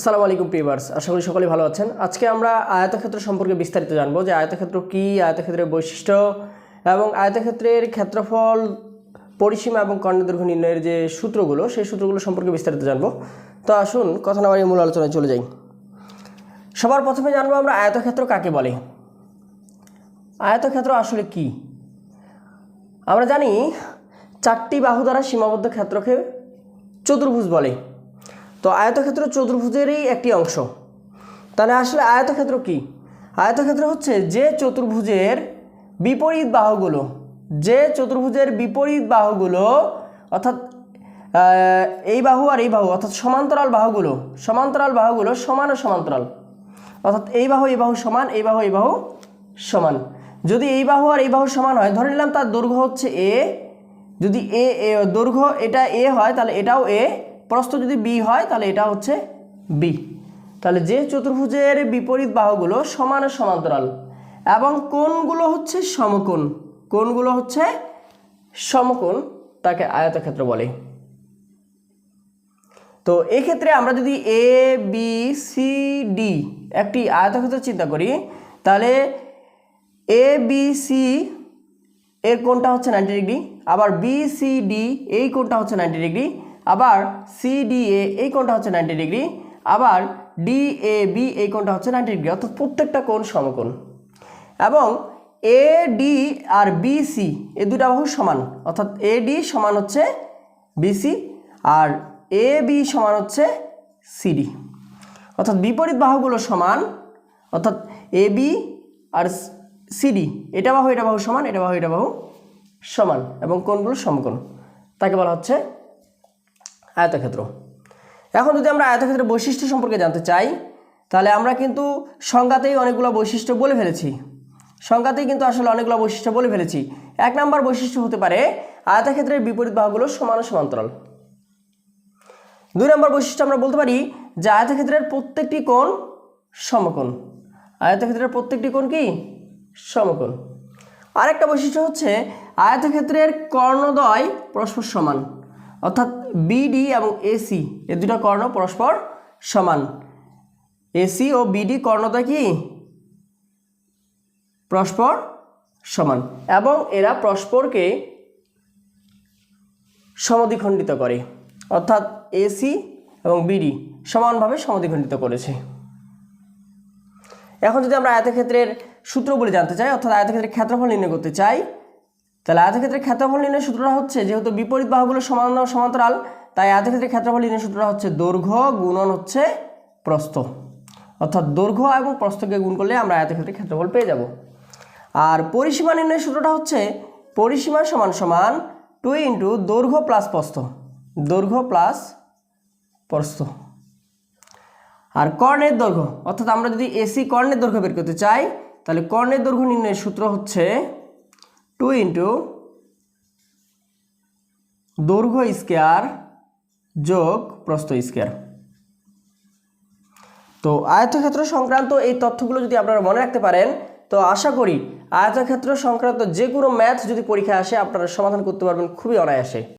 আসসালামু আলাইকুম প্রিভার্স, আশা করি সকলেই ভালো আছেন। আজকে আমরা আয়তক্ষেত্র সম্পর্কে বিস্তারিত জানব যে আয়তক্ষেত্র কী, আয়তক্ষেত্রের বৈশিষ্ট্য এবং আয়তক্ষেত্রের ক্ষেত্রফল, পরিসীমা এবং কর্ণদৈর্ঘ্য নির্ণয়ের যে সূত্রগুলো, সেই সূত্রগুলো সম্পর্কে বিস্তারিত জানব। তো আসুন, কথা না মূল আলোচনায় চলে যাই। সবার প্রথমে জানব আমরা আয়তক্ষেত্র কাকে বলে? আয়তক্ষেত্র আসলে কি? আমরা জানি চারটি বাহু দ্বারা সীমাবদ্ধ ক্ষেত্রকে চতুর্ভুজ বলে। তো আয়তক্ষেত্র চতুর্ভুজেরই একটি অংশ। তাহলে আসলে আয়তক্ষেত্র কি? আয়তক্ষেত্র হচ্ছে যে চতুর্ভুজের বিপরীত বাহুগুলো, যে চতুর্ভুজের বিপরীত বাহুগুলো, অর্থাৎ এই বাহু আর এই বাহু, অর্থাৎ সমান্তরাল বাহুগুলো সমান্তরাল বাহুগুলো সমান ও সমান্তরাল। অর্থাৎ এই বাহু এই বাহু সমান, এই বাহু এই বাহু সমান। যদি এই বাহু আর এই বাহু সমান হয়, ধরে নিলাম তার দৈর্ঘ্য হচ্ছে এ যদি এ দৈর্ঘ্য এটা এ হয়, তাহলে এটাও এ প্রস্থ যদি বি হয়, তাহলে এটা হচ্ছে বি তাহলে যে চতুর্ভুজের বিপরীত বাহুগুলো সমান সমান্তরাল, এবং কোনগুলো হচ্ছে সমকোণ কোনগুলো হচ্ছে সমকোণ, তাকে আয়তক্ষেত্র বলে। তো এক্ষেত্রে আমরা যদি এ বি সি ডি একটি আয়তক্ষেত্র চিন্তা করি, তাহলে এ বি সি এর কোনটা হচ্ছে নাইনটি ডিগ্রি আবার বি সি ডি এই কোনটা হচ্ছে নাইনটি ডিগ্রি আবার সি ডি এ এই কোণটা হচ্ছে নাইনটি ডিগ্রি আবার ডি এ বি এই কোণটা হচ্ছে নাইনটি ডিগ্রি অর্থাৎ প্রত্যেকটা কোণ সমকোণ। এবং এ ডি আর বি সি এই দুটা বাহু সমান, অর্থাৎ এ ডি সমান হচ্ছে বিসি আর এ বি সমান হচ্ছে সিডি অর্থাৎ বিপরীত বাহুগুলো সমান, অর্থাৎ এ বি আর সিডি এটা বাহু এটা বাহু সমান, এটা বাহু এটা বাহু সমান, এবং কোণগুলো সমকোণ। তাকে বলা হচ্ছে আয়তক্ষেত্র। এখন যদি আমরা আয়তক্ষেত্রের বৈশিষ্ট্য সম্পর্কে জানতে চাই, তাহলে আমরা কিন্তু সংজ্ঞাতেই অনেকগুলো বৈশিষ্ট্য বলে ফেলেছি। সংজ্ঞাতেই কিন্তু আসলে অনেকগুলো বৈশিষ্ট্য বলে ফেলেছি। এক নম্বর বৈশিষ্ট্য হতে পারে আয়তক্ষেত্রের বিপরীত বাহুগুলো সমান সমান্তরাল। দুই নম্বর বৈশিষ্ট্য আমরা বলতে পারি যে আয়তক্ষেত্রের প্রত্যেকটি কোণ সমকোণ। আয়তক্ষেত্রের প্রত্যেকটি কোণ কি? সমকোণ। আরেকটা বৈশিষ্ট্য হচ্ছে আয়তক্ষেত্রের কর্ণদ্বয় পরস্পর সমান। অর্থাৎ বিডি এবং এসি এ দুটো কর্ণ পরস্পর সমান। এসি ও বিডি কর্ণদ্বয় কি? পরস্পর সমান। এবং এরা পরস্পরকে সমদ্বিখণ্ডিত করে। অর্থাৎ এসি এবং বিডি সমানভাবে সমদ্বিখণ্ডিত করেছে। এখন যদি আমরা আয়তক্ষেত্রের সূত্র বলে জানতে চাই, অর্থাৎ আয়তক্ষেত্রের ক্ষেত্রফল নির্ণয় করতে চাই তাহলে আয়তক্ষেত্রের ক্ষেত্রফল নির্ণয় সূত্রটা হচ্ছে, যেহেতু বিপরীত বাহুগুলো সমান সমান্তরাল, তাই আয়তক্ষেত্রের ক্ষেত্রফল নির্ণয় সূত্রটা হচ্ছে দৈর্ঘ্য গুণন হচ্ছে প্রস্থ। অর্থাৎ দৈর্ঘ্য এবং প্রস্থকে গুণ করলে আমরা আয়তক্ষেত্রের ক্ষেত্রফল পেয়ে যাব। আর পরিসীমা নির্ণয় সূত্রটা হচ্ছে পরিসীমা সমান সমান টু ইন্টু দৈর্ঘ্য প্লাস প্রস্থ। দৈর্ঘ্য প্লাস প্রস্থ। আর কর্ণের দৈর্ঘ্য, অর্থাৎ আমরা যদি এসি কর্ণের দৈর্ঘ্য বের করতে চাই, তাহলে কর্ণের দৈর্ঘ্য নির্ণয়ের সূত্র হচ্ছে টু ইন্টু দৈর্ঘ্য স্কোয়ার যোগ প্রস্থ স্কোয়ার। তো আয়তক্ষেত্র সংক্রান্ত এই তথ্যগুলো যদি আপনারা মনে রাখতে পারেন, তো আশা করি আয়তক্ষেত্র সংক্রান্ত যে কোনো ম্যাথ যদি পরীক্ষায় আসে, আপনারা সমাধান করতে পারবেন খুবই অনায়াসে।